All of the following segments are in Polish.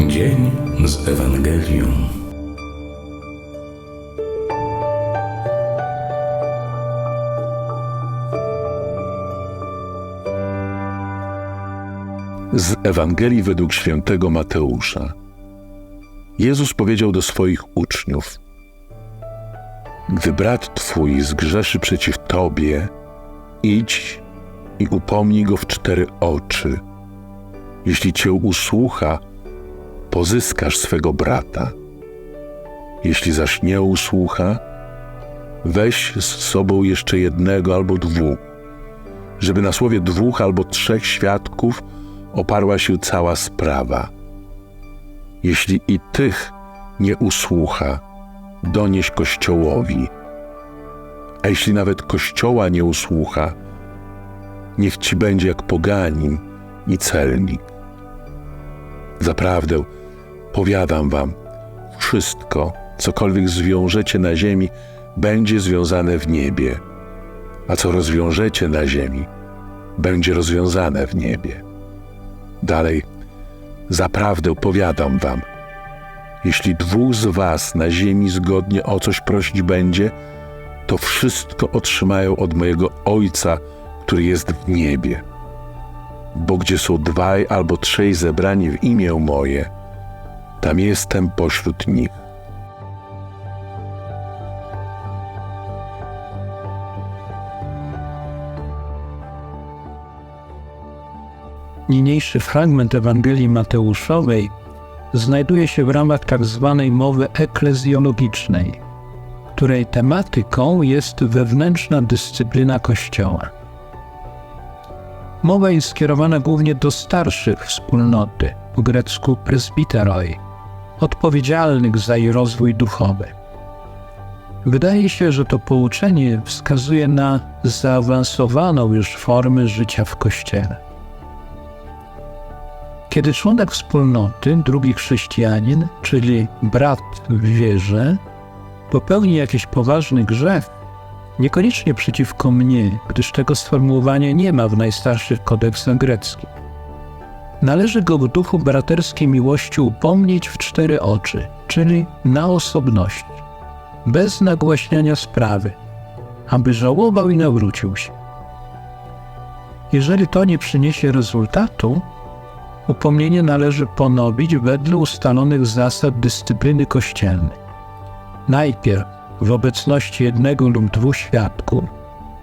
Dzień z Ewangelią. Z Ewangelii według świętego Mateusza. Jezus powiedział do swoich uczniów: Gdy brat twój zgrzeszy przeciw tobie, idź i upomnij go w cztery oczy. Jeśli cię usłucha, pozyskasz swego brata. Jeśli zaś nie usłucha, weź z sobą jeszcze jednego albo dwóch, żeby na słowie dwóch albo trzech świadków oparła się cała sprawa. Jeśli i tych nie usłucha, donieś Kościołowi. A jeśli nawet Kościoła nie usłucha, niech ci będzie jak poganin i celnik. Zaprawdę, powiadam wam, wszystko, cokolwiek zwiążecie na ziemi, będzie związane w niebie, a co rozwiążecie na ziemi, będzie rozwiązane w niebie. Dalej, zaprawdę powiadam wam, jeśli dwóch z was na ziemi zgodnie o coś prosić będzie, to wszystko otrzymają od mojego Ojca, który jest w niebie. Bo gdzie są dwaj albo trzej zebrani w imię moje, tam jestem pośród nich. Niniejszy fragment Ewangelii Mateuszowej znajduje się w ramach tzw. mowy eklezjologicznej, której tematyką jest wewnętrzna dyscyplina Kościoła. Mowa jest skierowana głównie do starszych wspólnoty, po grecku presbiteroi, odpowiedzialnych za jej rozwój duchowy. Wydaje się, że to pouczenie wskazuje na zaawansowaną już formę życia w Kościele. Kiedy członek wspólnoty, drugi chrześcijanin, czyli brat w wierze, popełni jakiś poważny grzech, niekoniecznie przeciwko mnie, gdyż tego sformułowania nie ma w najstarszych kodeksach greckich, należy go w duchu braterskiej miłości upomnieć w cztery oczy, czyli na osobności, bez nagłaśniania sprawy, aby żałował i nawrócił się. Jeżeli to nie przyniesie rezultatu, upomnienie należy ponowić wedle ustalonych zasad dyscypliny kościelnej. Najpierw w obecności jednego lub dwóch świadków,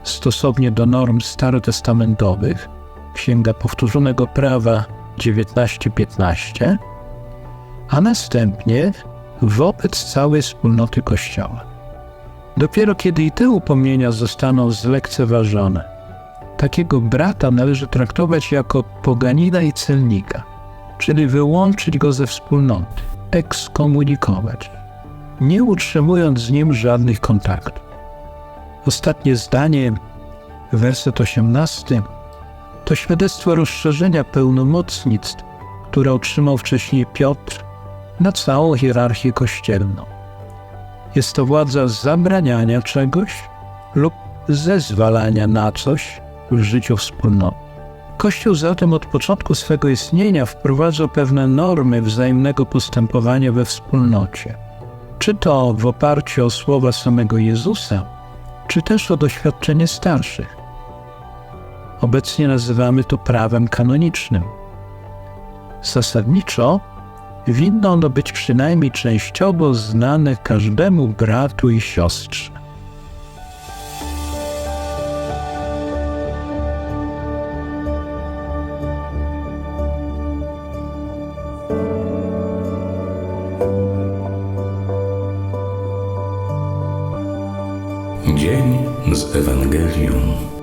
stosownie do norm starotestamentowych, Księga Powtórzonego Prawa 19.15, a następnie wobec całej wspólnoty Kościoła. Dopiero kiedy i te upomnienia zostaną zlekceważone, takiego brata należy traktować jako poganina i celnika, czyli wyłączyć go ze wspólnoty, ekskomunikować, nie utrzymując z nim żadnych kontaktów. Ostatnie zdanie, werset 18, to świadectwo rozszerzenia pełnomocnictw, które otrzymał wcześniej Piotr na całą hierarchię kościelną. Jest to władza zabraniania czegoś lub zezwalania na coś, w życiu wspólnoty. Kościół zatem od początku swego istnienia wprowadza pewne normy wzajemnego postępowania we wspólnocie. Czy to w oparciu o słowa samego Jezusa, czy też o doświadczenie starszych. Obecnie nazywamy to prawem kanonicznym. Zasadniczo winno ono być przynajmniej częściowo znane każdemu bratu i siostrze. Dzień z Ewangelią.